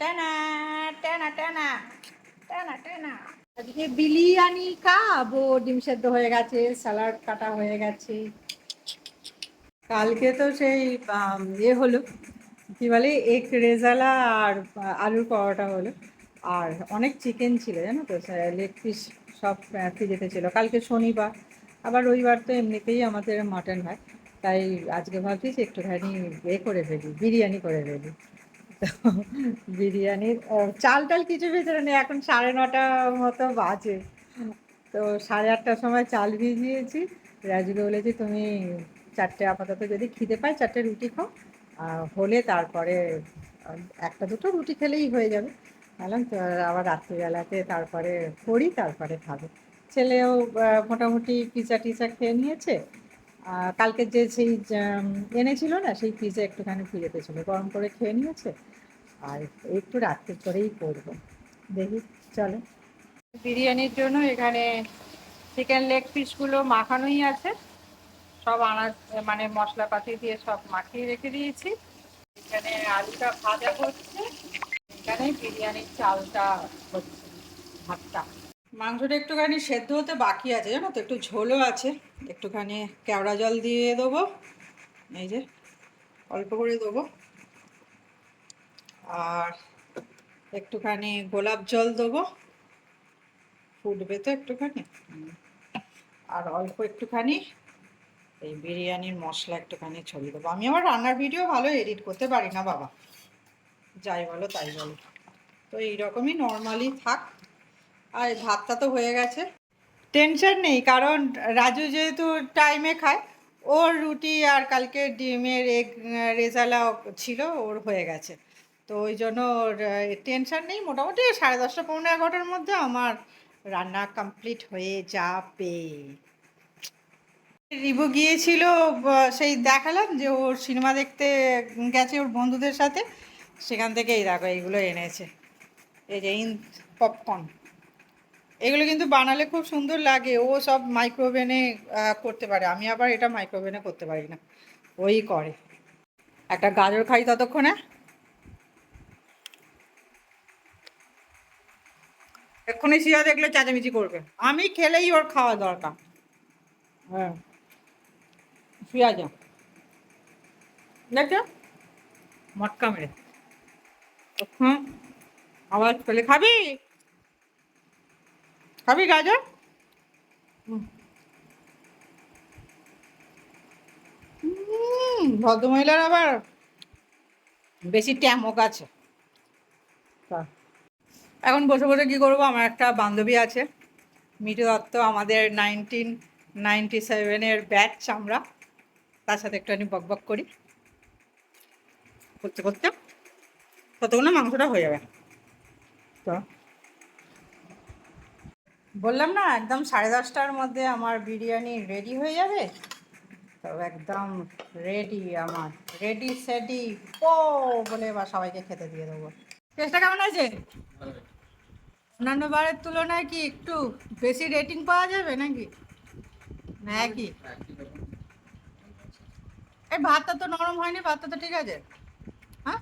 টানা টানা টানা টানা আজকে বিরিয়ানি খাব, ডিম সেদ্ধ হয়ে গেছে স্যালাড কাটা হয়ে গেছে। কালকে তো সেই ইয়ে হলো, কি বলে এক রেজালা আর আলুর পরোটা হলো। আর অনেক চিকেন ছিল, জানো তো? লেগ পিস সব ফ্রিজেতে ছিল। কালকে শনিবার, আবার রবিবার তো এমনিতেই আমাদের মাটন হয়। তাই আজকে ভাবছি একটুখানি এ করে ফেলি, বিরিয়ানি করে ফেলি। বিরিয়ানির চাল টাল কিছু ভিতরে নেই, এখন সাড়ে নটা মতো বাজে। তো সাড়ে আটটার সময় চাল ভিজিয়েছি রাজুকে বলেছি, তুমি চারটে আপাতত যদি খিদে পায়, চারটে রুটি খাও। হলে তারপরে, একটা দুটো রুটি খেলেই হয়ে যাবে। বললাম, তো আবার রাত্রিবেলাতে তারপরে করি, তারপরে খাবে। ছেলেও মোটামুটি পিজা টিজা খেয়ে নিয়েছে। কালকে যে সেই এনেছিল না, সেই পিজা একটুখানি ফিরে ছিল গরম করে খেয়ে নিয়েছে। আর একটু রাত্রি করেই করব। দেখি, চলো। বিরিয়ানির জন্য এখানে চিকেন লেগ পিসগুলো মাখানোই আছে। সব আনাজ মানে মশলাপাতি দিয়ে সব মাখিয়ে রেখে দিয়েছি। এখানে আলুটা ভাজা হচ্ছে। এখানে বিরিয়ানির চালটা হচ্ছে, ভাতটা। মাংসটা একটুখানি সেদ্ধ হতে বাকি আছে, জানো তো? একটু ঝোলও আছে। একটুখানি কেওড়া জল দিয়ে দেবো। এই যে, অল্প করে দেবো। আর একটুখানি গোলাপ জল দেবো। ফুটবে তো একটুখানি। আর অল্প একটুখানি এই বিরিয়ানির মশলা একটুখানি ছড়িয়ে দেবো। আমি আমার রান্নার ভিডিও ভালো এডিট করতে পারি না, বাবা। যাই বলো, তাই বলো। তো এইরকমই নর্মালি থাক। আর ভাতটা তো হয়ে গেছে। টেনশন নেই, কারণ রাজু যেহেতু টাইমে খায়, ওর রুটি আর কালকে ডিমের এগ রেজালা ছিল, ওর হয়ে গেছে। তো ওই জন্য ওর টেনশন নেই। মোটামুটি সাড়ে দশটা পনেরো এগারোটার মধ্যে আমার রান্না কমপ্লিট হয়ে যাবে। রিবু গিয়েছিল সেই দেখালাম যে ওর সিনেমা দেখতে গেছে ওর বন্ধুদের সাথে। সেখান থেকে এই দেখো, এইগুলো এনেছে। এই যে ইন পপকর্ন এগুলো কিন্তু বানালে খুব সুন্দর লাগে। ও সব মাইক্রোওভেনে করতে পারে। আমি আবার এটা মাইক্রোওভেনে করতে পারি না। ওই করে। একটা গাজর খাই ততক্ষণে। এক্ষুনি শিয়া দেখলে চেঁচামেচি করবে। আমি খেলেই ওর খাওয়া দরকার। হ্যাঁ। শুয়া যা। দেখছ? মটকা মেরে। আওয়াজ পেলে খাবি? খাবি গাজর? ভদ্রমহিলার আবার বেশি ট্যামক আছে। এখন বসে বসে কী করব? আমার একটা বান্ধবী আছে মিঠু দত্ত আমাদের নাইনটিন নাইনটি সেভেনের ব্যাচ আমরা। তার সাথে একটুখানি বক বক করি। করতে করতে ততক্ষণ না মাংসটা হয়ে যাবে। তো। বললাম না একদম সাড়ে দশটার মধ্যে আমার বিরিয়ানি রেডি হয়ে যাবে। তো একদম রেডি আমার রেডি সেডি ও বলে এবার সবাইকে খেতে দিয়ে দেবো। টেস্টটা কেমন আছে অন্যান্য বারের তুলনায় কি একটু বেশি রেটিং পাওয়া যাবে নাকি? না একই এই ভাতটা তো নরম হয়নি ভাতটা তো ঠিক আছে। হ্যাঁ?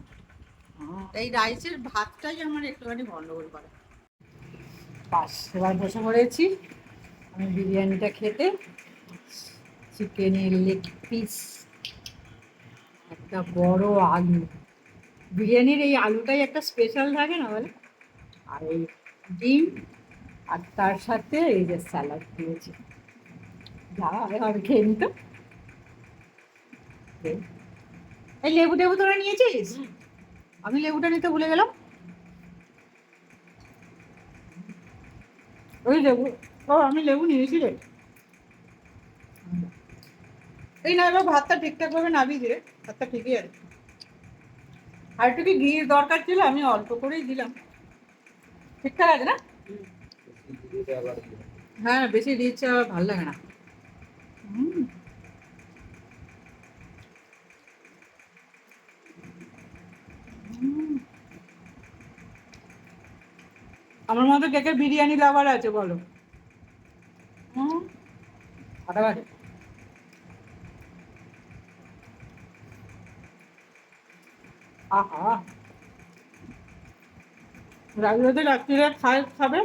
এই রাইসের ভাতটাই আমার একটুখানি গন্ডগোল করে। বাস এবার বসে পড়েছি। আমি বিরিয়ানিটা খেতে। চিকেনের লেগ পিস একটা বড় আলু। বিরিয়ানির এই আলুটাই একটা স্পেশাল থাকে না বলে? আর এই ডিম আর তার সাথে এই যে স্যালাড দিয়েছি। যা আর খেয়ে নিত এই লেবু টেবু তোরা নিয়েছিস? আমি লেবুটা নিতে ভুলে গেলাম। ওই লেবু ও আমি লেবু নিয়েছি রে এই না এবার ভাতটা ঠিকঠাকভাবে নাবি দিয়ে ভাতটা ঠিকই আছে আর একটু কি ঘির দরকার ছিল আমি অল্প করেই দিলাম ঠিকঠাক আছে না হ্যাঁ বেশি রিচ ভালো লাগে না। হুম। আমার মতো কে কে বিরিয়ানি লাভার আছে বলো? হুম? রাত্রিরে খায় খাবে?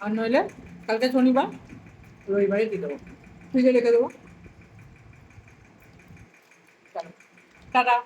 আর নইলে কালকে শনিবার রবিবারে দিয়ে দেবো। ফ্রিজে রেখে দেবো। টাটা।